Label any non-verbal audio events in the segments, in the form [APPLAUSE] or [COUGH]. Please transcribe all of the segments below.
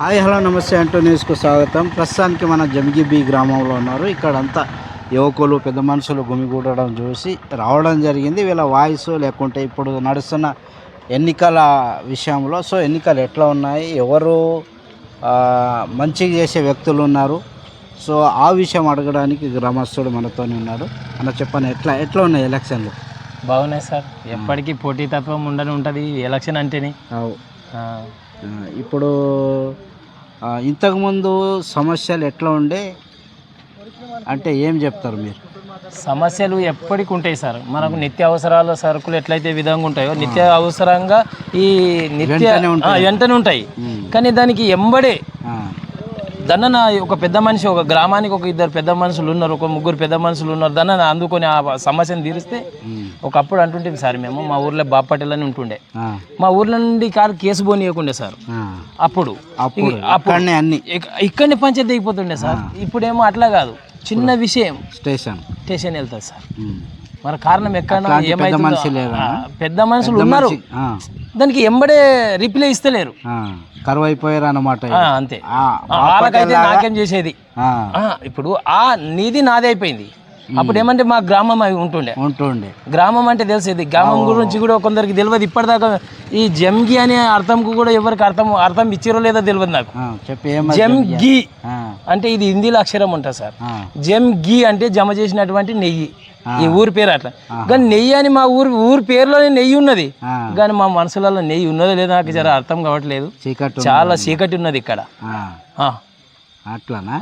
Hi hello నమస్తే అంటూ న్యూస్కు స్వాగతం. ప్రస్తుతానికి మన జమిగిబి గ్రామంలో ఉన్నారు. ఇక్కడ అంతా యువకులు పెద్ద మనుషులు గుమిగూడడం చూసి రావడం జరిగింది. వీళ్ళ వాయిస్ లేకుంటే ఇప్పుడు నడుస్తున్న ఎన్నికల విషయంలో సో ఎన్నికలు ఎట్లా ఉన్నాయి ఎవరు మంచి మంచిగా చేసే వ్యక్తులు ఉన్నారు. సో ఆ విషయం అడగడానికి గ్రామస్తుడు మనతోనే ఉన్నాడు. అన్న చెప్పండి ఎట్లా ఎట్లా ఉన్నాయి ఎలక్షన్లు? బాగున్నాయి సార్. ఎప్పటికీ పోటీతత్వం ఉండని ఉంటుంది ఎలక్షన్ అంటేనే. అవు. ఇప్పుడు ఇంతకుముందు సమస్యలు ఎట్లా ఉండే? అంటే ఏం చెప్తారు మీరు? సమస్యలు ఎప్పటికి ఉంటాయి సార్. మనకు నిత్య అవసరాల సరుకులు ఎట్లయితే విధంగా ఉంటాయో నిత్య అవసరంగా ఈ నిత్య వెంటనే ఉంటాయి. కానీ దానికి ఎంబడే దన్నన ఒక పెద్ద మనిషి ఒక గ్రామానికి ఒక ఇద్దరు పెద్ద మనుషులు ఉన్నారు ఒక ముగ్గురు పెద్ద మనుషులు ఉన్నారు. దన్నన అందుకొని ఆ సమస్యను తీరిస్తే ఒకప్పుడు అంటుంటే సార్ మేము మా ఊర్లో బాపటల్ అని ఉంటుండే మా ఊర్లో నుండి కాదు కేసు పోనీయకుండే సార్. అప్పుడు. అన్ని. ఇక- ఇక్కడనే పంచాయతీ దిగిపోతుండే సార్. ఇప్పుడేమో అట్లా కాదు. చిన్న విషయం. స్టేషన్. స్టేషన్ వెళ్తుంది సార్. మరి కారణం ఎక్కడ పెద్ద మనిషి? ఆ, పెద్ద మనుషులు ఉన్నారు. దానికి ఎంబడే రిప్లై ఇస్తలేరు. కరువు అయిపోయారు అన్నమాట అంతే. వాళ్ళకైతే నాకేం చేసేది? ఇప్పుడు ఆ నీది నాదే అయిపోయింది. అప్పుడు ఏమంటే మా గ్రామం అవి ఉంటుండే. ఉంటుండే. గ్రామం అంటే తెలిసేది. గ్రామం గురించి కూడా కొందరికి తెలియదు. ఇప్పటిదాకా ఈ జంగి అనే అర్థంకు కూడా ఎవరికి అర్థం అర్థం ఇచ్చిరో లేదో తెలియదు నాకు. జంగి అంటే ఇది హిందీలో అక్షరం ఉంటుంది సార్. ఆ, జమ్ గీ అంటే జమ చేసినటువంటి నెయ్యి. ఈ ఊరి పేరు అట్లా. కానీ నెయ్యి అని మా ఊరు ఊరి పేరులోనే నెయ్యి ఉన్నది. కానీ మా మనసులలో నెయ్యి ఉన్నదో లేదో నాకు జర అర్థం కావట్లేదు. చాలా చీకటి ఉన్నది ఇక్కడ. అట్లానా.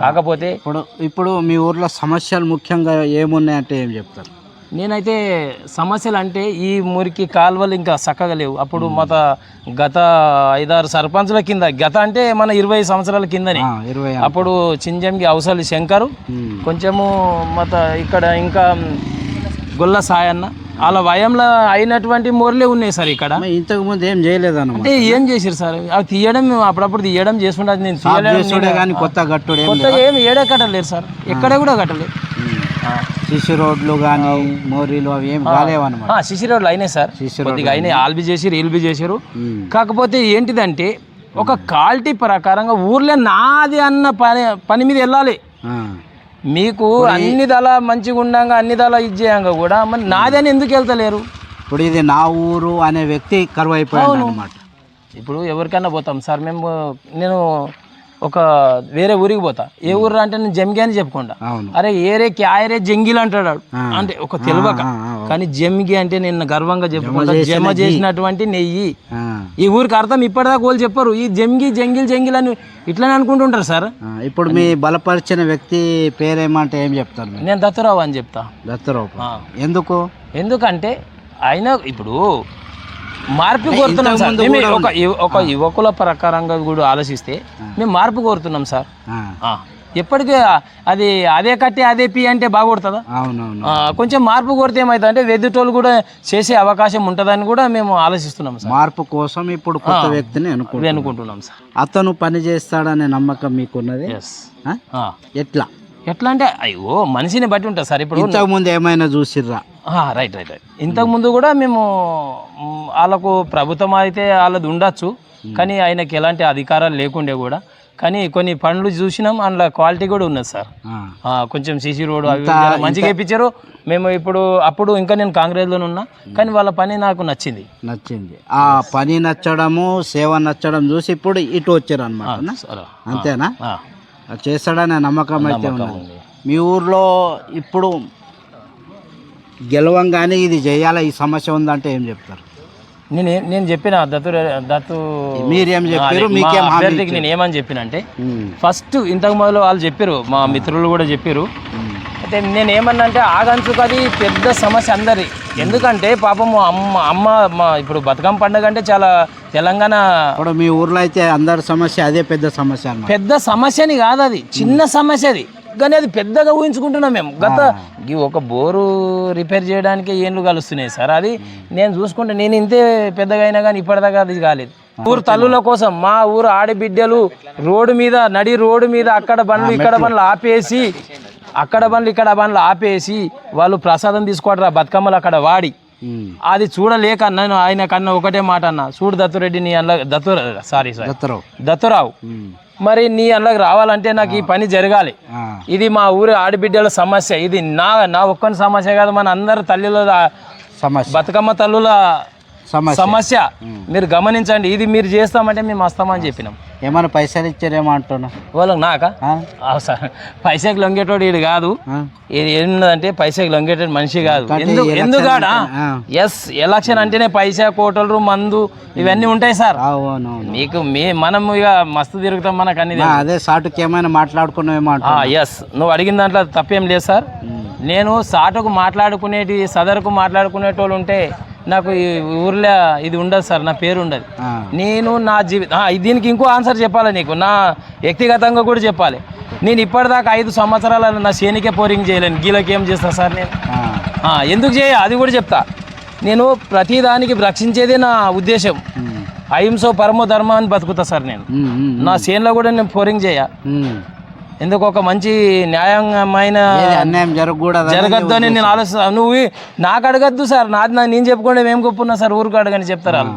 కాకపోతే ఇప్పుడు ఇప్పుడు మీ ఊర్లో సమస్యలు ముఖ్యంగా ఏమున్నాయంటే ఏం చెప్తారు? నేనైతే సమస్యలు అంటే ఈ మురికి కాలువలు ఇంకా చక్కగా లేవు. అప్పుడు మత గత ఐదారు సర్పంచుల కింద గత అంటే మన ఇరవై సంవత్సరాల కిందనే. అప్పుడు చింజంకి అవసరాలు శంకరు. కొంచెము మత ఇక్కడ ఇంకా గొల్ల సాయన్న వాళ్ళ వయంలో అయినటువంటి మోర్లే ఉన్నాయి సార్ ఇక్కడ. ఇంతకు ముందు ఏం చేయలేదన్నమాట అంటే ఏం చేసారు సార్? అవి తీయడం అప్పుడప్పుడు తీయడం చేసుకుంటాం నేను కొత్త గట్టుడు ఏం కొత్తగా ఏం ఏడే కట్టలేరు సార్. ఎక్కడ కూడా కట్టలేదు. సిసి రోడ్లు కానీ మోరీలు అవి ఏం కాలేవన్నమాట సిసి రోడ్లు అయినాయి సార్. కొద్దిగా అయినాయి. ఆల్బీ చేసి రీల్బీ ఉమ్. కాకపోతే ఏంటిదంటే ఒక క్వాలిటీ ప్రకారంగా ఊర్లో నాది అన్న పని పని మీద వెళ్ళాలి. మీకు అన్ని దళ మంచిగా ఉండంగా అన్ని దళ ఇది చేయంగా కూడా మరి నాది అని ఎందుకు వెళ్తలేరు? ఇప్పుడు ఇది నా ఊరు అనే వ్యక్తి కరువు అయిపోయాడు అనమాట ఇప్పుడు ఎవరికైనా పోతాం సార్. మేము నేను ఒక వేరే ఊరికి పోతా. ఏ ఊరు అంటే నేను జంగి అని చెప్పుకుంటా. అరే ఏరే క్యాయరే జంగిల్ అంటాడు. అంటే ఒక తెలియక కానీ జంగి అంటే నేను గర్వంగా చెప్పుకుంటా. జమ చేసినటువంటి నెయ్యి. ఈ ఊరికి అర్థం ఇప్పటిదాకా వాళ్ళు చెప్పరు. ఈ జంగి జంగిల్ జంగిల్ అని ఇట్లనే అనుకుంటుంటారు సార్. ఇప్పుడు మీ బలపరిచిన వ్యక్తి పేరేమంటే ఏం చెప్తారు నేను దత్తరావు అని చెప్తా. దత్తరావు. ఎందుకు? ఎందుకంటే ఆయన ఇప్పుడు మార్పు కోరుతున్నాం సార్. మేము ఒక ఒక యువకుల ప్రకారంగా కూడా ఆలోచిస్తే మేము మార్పు కోరుతున్నాం సార్. ఎప్పటికీ అది అదే కట్టి అదే పి అంటే ఆ, కొంచెం మార్పు కోరితే ఏమవుతుంది అంటే వెదుటోళ్ళు కూడా చేసే అవకాశం ఉంటుందని కూడా మేము ఆలోచిస్తున్నాం సార్. మార్పు కోసం ఇప్పుడు కొత్త వ్యక్తిని అనుకుంటున్నాం సార్. అతను పని చేస్తాడనే నమ్మకం మీకున్నది? ఎట్లా? ఎట్లా అంటే అయ్యో మనిషిని బట్టి ఉంటుంది సార్. ఇప్పుడు ఇంతకు ముందు ఏమైనా చూసిర్రా? రైట్ రైట్ రైట్ ఇంతకు ముందు కూడా మేము వాళ్ళకు ప్రభుత్వం అయితే వాళ్ళది ఉండొచ్చు. కానీ ఆయనకి ఎలాంటి అధికారాలు లేకుండే కూడా. కానీ కొన్ని పనులు చూసినాం అందులో క్వాలిటీ కూడా ఉన్నది సార్. కొంచెం సీసీ రోడ్ అవి మంచిగా ఇప్పించారు. మేము ఇప్పుడు అప్పుడు ఇంకా నేను కాంగ్రెస్లోనే ఉన్నా. కానీ వాళ్ళ పని నాకు నచ్చింది. నచ్చింది. ఆ పని నచ్చడము సేవ నచ్చడం చూసి ఇప్పుడు ఇటు వచ్చారు అనమాట సరే. అంతేనా? చేస్తాడనే నమ్మకం అయితే ఉంది. మీ ఊర్లో ఇప్పుడు గెలవంగానే ఇది చేయాలా? ఈ సమస్య ఉందంటే ఏం చెప్తారు? నేను నేను చెప్పిన దత్తు దత్తు మీరేం చెప్పారు? మీకేం అభ్యర్థికి నేను ఏమని చెప్పినంటే ఫస్ట్ ఇంతకు మొదలు వాళ్ళు చెప్పారు మా మిత్రులు కూడా చెప్పారు అయితే నేను ఏమన్నా అంటే ఆగంచుకు అది పెద్ద సమస్య అందరి. ఎందుకంటే పాపం అమ్మ అమ్మ మా ఇప్పుడు బతుకమ్మ పండుగ అంటే చాలా తెలంగాణ ఇప్పుడు మీ ఊర్లో అయితే అందరి సమస్య అదే పెద్ద సమస్య పెద్ద సమస్యని కాదు అది చిన్న సమస్య అది కానీ అది పెద్దగా ఊహించుకుంటున్నాం మేము. గత ఈ ఒక బోరు రిపేర్ చేయడానికి ఏండ్లు కలుస్తున్నాయి సార్. అది నేను చూసుకుంటే నేను ఇంతే పెద్దగా అయినా కానీ ఇప్పటిదాకా అది కాలేదు. ఊరు తల్లుల కోసం మా ఊరు ఆడబిడ్డలు రోడ్డు మీద నడి రోడ్డు మీద అక్కడ బండ్లు ఇక్కడ బండ్లు ఆపేసి అక్కడ బండ్లు ఇక్కడ బండ్లు ఆపేసి వాళ్ళు ప్రసాదం తీసుకోవడరా బతుకమ్మలు అక్కడ వాడి. అది చూడలేక నేను ఆయన కన్నా ఒకటే మాట అన్న. చూడు దత్తురెడ్డి నీ అన్న దత్తు సారీ సారీ. దత్తరావు. మరి నీ అందులోకి రావాలంటే నాకు ఈ పని జరగాలి. ఇది మా ఊరి ఆడబిడ్డల సమస్య. ఇది నా నా ఒక్కని సమస్య కాదు మన అందరి తల్లుల సమస్య. బతుకమ్మ తల్లుల సమస్య. మీరు గమనించండి ఇది మీరు చేస్తామంటే మేము వస్తామని చెప్పినాం. ఏమైనా పైసలు ఇచ్చారేమో అంటున్నా. వాళ్ళకి నాకా? సార్ పైసకి లొంగేటోడు ఇది కాదు? ఇది ఏంటంటే పైసకి లొంగేటోడు మనిషి కాదు. ఎందుకు ఎందుకాడా. ఎస్ ఎలక్షన్ అంటేనే పైసా కోటలు మందు ఇవన్నీ ఉంటాయి సార్. మీకు మీ మనం ఇక మస్తు తిరుగుతాం మనకు అన్ని అదే సాటుకి ఏమైనా మాట్లాడుకున్నామేమో ఎస్ నువ్వు అడిగిన దాంట్లో తప్పేం లేదు సార్. నేను సాటుకు మాట్లాడుకునేటి సదరుకు మాట్లాడుకునేటోళ్ళు ఉంటే నాకు ఈ ఊర్లో ఇది ఉండదు సార్ నా పేరు ఉండదు. నేను నా జీవిత దీనికి ఇంకో ఆన్సర్ చెప్పాలి నీకు? నా వ్యక్తిగతంగా కూడా చెప్పాలి. నేను ఇప్పటిదాకా ఐదు సంవత్సరాల నా శేనికే పోరింగ్ చేయలేను. గీలకి ఏం చేస్తా సార్ నేను? ఎందుకు చేయ? అది కూడా చెప్తా. నేను ప్రతిదానికి రక్షించేదే నా ఉద్దేశం. అహింసో పరమో ధర్మ అని బతుకుతా సార్ నేను. నా చేనులో కూడా నేను పోరింగ్ చేయ. ఎందుకు ఒక మంచి న్యాయమైన ఏది అన్యాయం జరగకూడదు జరగద్దు అని నేను ఆలోచిస్తా. నువ్వు నాకు అడగద్దు సార్. నాది నా నేను చెప్పుకుంటే ఏం గొప్ప సార్. ఊరికి అడగని చెప్తారు? వాళ్ళు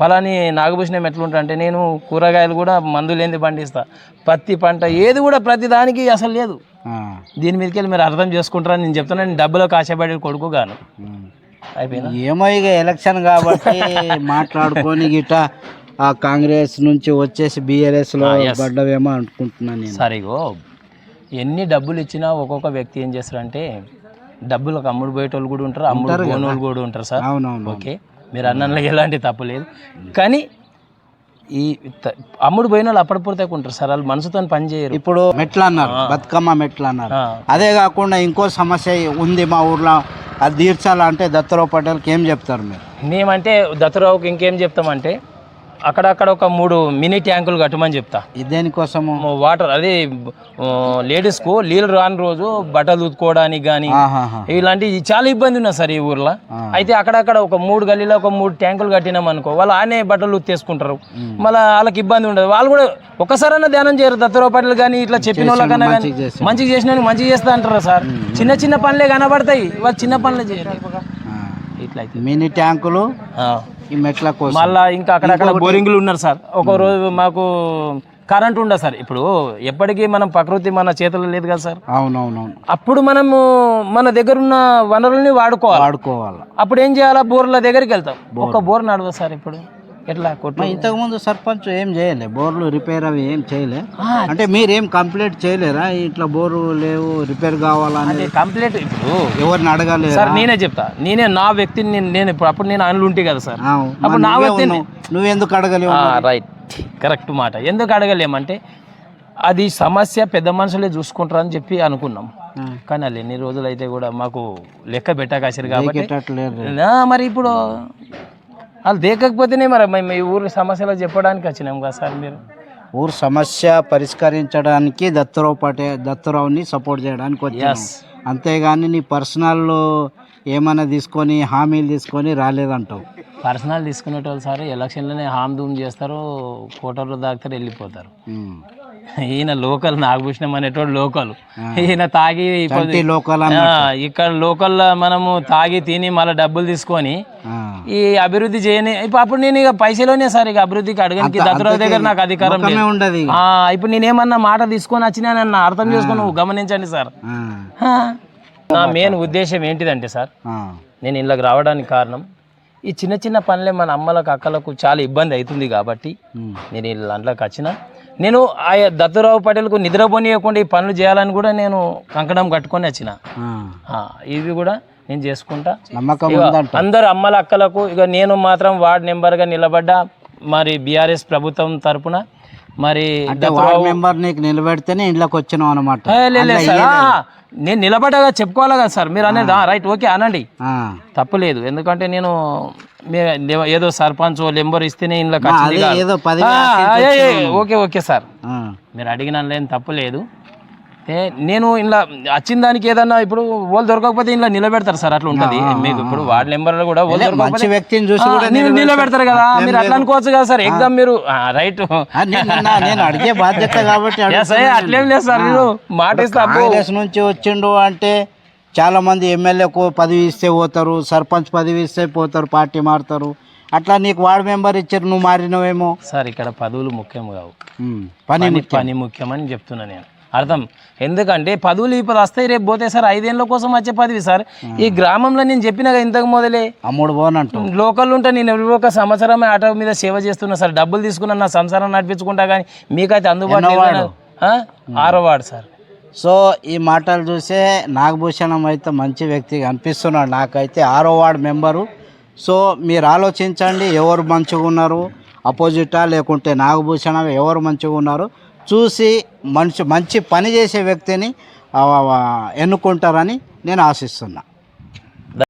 ఫలాని నాగభూషణం ఎట్లుంటా అంటే నేను కూరగాయలు కూడా మందు లేనిది పండిస్తా. పత్తి పంట ఏది కూడా ప్రతి దానికి అసలు లేదు. దీని మీదకి వెళ్ళి మీరు అర్థం చేసుకుంటారని నేను చెప్తున్నా. నేను డబ్బులకు ఆశపడే కొడుకు గాను అయిపోయిందా? ఏమో ఇక ఎలక్షన్ కాబట్టి [LAUGHS] మాట్లాడుకొని గిట ఆ కాంగ్రెస్ నుంచి వచ్చేసి బీఆర్ఎస్లో పడ్డవేమో అనుకుంటున్నాను నేను. సరిగో. ఎన్ని డబ్బులు ఇచ్చినా ఒక్కొక్క వ్యక్తి ఏం చేస్తారంటే డబ్బులకు అమ్ముడు పోయేటోళ్ళు కూడా ఉంటారు అమ్ముడు పోనోళ్ళు కూడా ఉంటారు సార్. అవునవును ఓకే. మీరు అన్నంలో ఎలాంటి తప్పు లేదు. కానీ ఈ అమ్ముడు పోయిన వాళ్ళు అప్పటిపూర్తే ఉంటారు సార్. వాళ్ళు మనసుతో పని చేయరు. ఇప్పుడు మెట్లు అన్నారు బతుకమ్మ మెట్లు అన్నారు. అదే కాకుండా ఇంకో సమస్య ఉంది మా ఊర్లో. అది తీర్చాలంటే దత్తరావు పటేల్కి ఏం చెప్తారు మీరు? మేమంటే దత్తరావుకి ఇంకేం చెప్తామంటే అక్కడక్కడ ఒక మూడు మినీ ట్యాంకులు కట్టమని చెప్తా. దేనికోసము? వాటర్ అదే ఆ, లేడీస్కు నీళ్ళు రాని రోజు బట్టలు ఉతుకోవడానికి కానీ ఆహాహా. ఇలాంటి చాలా ఇబ్బంది ఉన్నది సార్ ఈ ఊర్లో. అయితే అక్కడక్కడ ఒక మూడు గల్లీలో ఒక మూడు ట్యాంకులు కట్టినాం అనుకో వాళ్ళు ఆనే బట్టలు ఉత్తేసుకుంటారు. మళ్ళీ వాళ్ళకి ఇబ్బంది ఉండదు. వాళ్ళు కూడా ఒక్కసారైనా ధ్యానం చేయరు. దత్తరావు పట్ల కానీ ఇట్లా చెప్పిన వాళ్ళకన్నా కానీ మంచిగా చేసిన మంచిగా చేస్తా అంటారు సార్. చిన్న చిన్న పనులే కనబడతాయి. వాళ్ళు చిన్న పనులే చేయరు. ఇట్లా అయితే మినీ ట్యాంకులు. ఈ మెట్ల కోసం. మళ్ళా ఇంకా అక్కడక్కడ బోరింగ్లు ఉన్నారు సార్. ఒక రోజు మాకు కరెంట్ ఉండదు సార్. ఇప్పుడు ఎప్పటికీ మనం ప్రకృతి మన చేతుల్లో లేదు కదా సార్. అవునవునవును. అప్పుడు మనము మన దగ్గర ఉన్న వనరుల్ని వాడుకోవాలి. వాడుకోవాలి. అప్పుడు ఏం చేయాలా? బోర్ల దగ్గరికి వెళ్తాం. ఒక బోర్ నడవదు సార్ ఇప్పుడు. ఎట్లా కొట్టు ఇంతకు ముందు సర్పంచ్ ఏం చేయలే బోర్లు రిపేర్ అవి ఏం చేయలే. అంటే మీరేం కంప్లైంట్ చేయలేరా? ఇట్లా బోరు లేవు రిపేర్ కావాలని కంప్లీట్ ఇప్పుడు. ఎవరిని అడగలేరా? సార్ నేనే చెప్తా. నేనే నా వ్యక్తిని నేను నేను ఇప్పుడు అప్పుడు నేను అనులు ఉంటే కదా సార్. అప్పుడు నా నువ్వే వ్యక్తిని. నువ్వెందుకు అడగలేవు రైట్ కరెక్ట్ మాట. ఎందుకు అడగలేమంటే అది సమస్య పెద్ద మనుషులే చూసుకుంటారని చెప్పి అనుకున్నాం. కానీ వాళ్ళు ఎన్ని రోజులు అయితే కూడా మాకు లెక్క పెట్టకాసారు కాబట్టి మరి ఇప్పుడు వాళ్ళు దేకకపోతేనే మరి మేము ఈ ఊరి సమస్యలు చెప్పడానికి వచ్చినాం కదా సార్ మీరు. ఊరు సమస్య పరిష్కరించడానికి దత్తరావు పటే దత్తరావుని సపోర్ట్ చేయడానికి వచ్చాను. అంతేగాని నీ పర్సనల్ ఏమైనా తీసుకొని హామీలు తీసుకొని రాలేదంటావు. పర్సనల్ తీసుకునేటోళ్ళు సార్ ఎలక్షన్లోనే హామ్ ధూమ్ చేస్తారు కోటర్లు దాకుతారు వెళ్ళిపోతారు. ఈయన లోకల్ నాగభూషణం అనేటోడు లోకల్. ఈయన తాగి లోకల్ ఇక్కడ లోకల్లో మనము తాగి తిని మళ్ళీ డబ్బులు తీసుకొని ఈ అభివృద్ధి చేయని ఇప్పుడు అప్పుడు నేను ఇక పైసలోనే సార్ ఇక అభివృద్ధికి అడగడానికి దత్తరావు దగ్గర నాకు అధికారం ఉండదు ఇప్పుడు నేనేమన్నా మాట తీసుకొని వచ్చినానన్న అర్థం చేసుకొని నువ్వు గమనించండి సార్. నా మెయిన్ ఉద్దేశం ఏంటిదంటే సార్. నేను ఇళ్ళకి రావడానికి కారణం ఈ చిన్న చిన్న పనులే మన అమ్మలకు అక్కలకు చాలా ఇబ్బంది అవుతుంది కాబట్టి. నేను ఈ దాంట్లోకి వచ్చిన నేను ఆ దత్తురావు పటేల్కు నిద్రపోనీయకుండా ఈ పనులు చేయాలని కూడా నేను కంకణం కట్టుకొని వచ్చిన. ఇవి కూడా నేను చేసుకుంటా. అందరు అమ్మల అక్కలకు ఇక నేను మాత్రం వార్డ్ నెంబర్గా నిలబడ్డా. మరి బీఆర్ఎస్ ప్రభుత్వం తరపున మరి అంటే వార్డ్ మెంబర్ నీకు నిలబెడితేనే ఇంట్లోకి వచ్చినావు అనమాట నేను నిలబడ్డగా చెప్పుకోవాలి కదా సార్? మీరు అనేది రైట్ ఓకే అనండి. తప్పులేదు ఎందుకంటే నేను ఏదో సర్పంచ్ లెంబర్ ఇస్తేనే ఇంట్లో ఓకే ఓకే సార్. మీరు అడిగిన లేని తప్పు లేదు. ఏ, నేను ఇలా వచ్చిన దానికి ఏదన్నా ఇప్పుడు వాళ్ళు దొరకకపోతే ఇలా నిలబెడతారు సార్ అట్లా ఉంటది. మీకు ఇప్పుడు వార్డ్ నెంబర్ కూడా మంచి వ్యక్తిని చూసి నిన్ను నిలబెడతారు. కదా మీరు అట్లా అనుకోవచ్చు కదా సార్ ఎగ్జామ్ మీరు రైట్. నేను అడిగే బాధ్యత కాబట్టి. [LAUGHS] అట్లేం లేదు సార్ మీరు మాట నుంచి వచ్చిండు అంటే చాలామంది ఎమ్మెల్యేకు పదవి ఇస్తే పోతారు సర్పంచ్ పదవి ఇస్తే పోతారు పార్టీ మారుతారు. అట్లా నీకు వార్డు మెంబర్ ఇచ్చారు నువ్వు మారినవేమో. సార్ ఇక్కడ పదవులు ముఖ్యం కావు. పని పని ముఖ్యం. పని ముఖ్యమని చెప్తున్నా నేను. అర్థం. ఎందుకంటే పదవులు ఇప్పుడు వస్తాయి రేపు పోతే సార్. ఐదేళ్ళ కోసం వచ్చే పదవి సార్. ఈ గ్రామంలో నేను చెప్పినగా ఇంతకు మొదలే. అమ్ముడు పోనంటూ లోకల్ ఉంటే నేను ఒక సంవత్సరమే ఆటో మీద సేవ చేస్తున్నా సార్. డబ్బులు తీసుకున్నా నా సంసారం నడిపించుకుంటా కానీ మీకైతే అందుబాటులో? ఆరో వాడు సార్. సో ఈ మాటలు చూసే నాగభూషణం అయితే మంచి వ్యక్తి అనిపిస్తున్నాడు నాకైతే. ఆరో వార్డు మెంబరు. సో మీరు ఆలోచించండి ఎవరు మంచిగా ఉన్నారు? అపోజిటా లేకుంటే నాగభూషణం ఎవరు మంచిగా ఉన్నారు? చూసి మంచి మంచి పని చేసే వ్యక్తిని ఎన్నుకుంటారని నేను ఆశిస్తున్నా.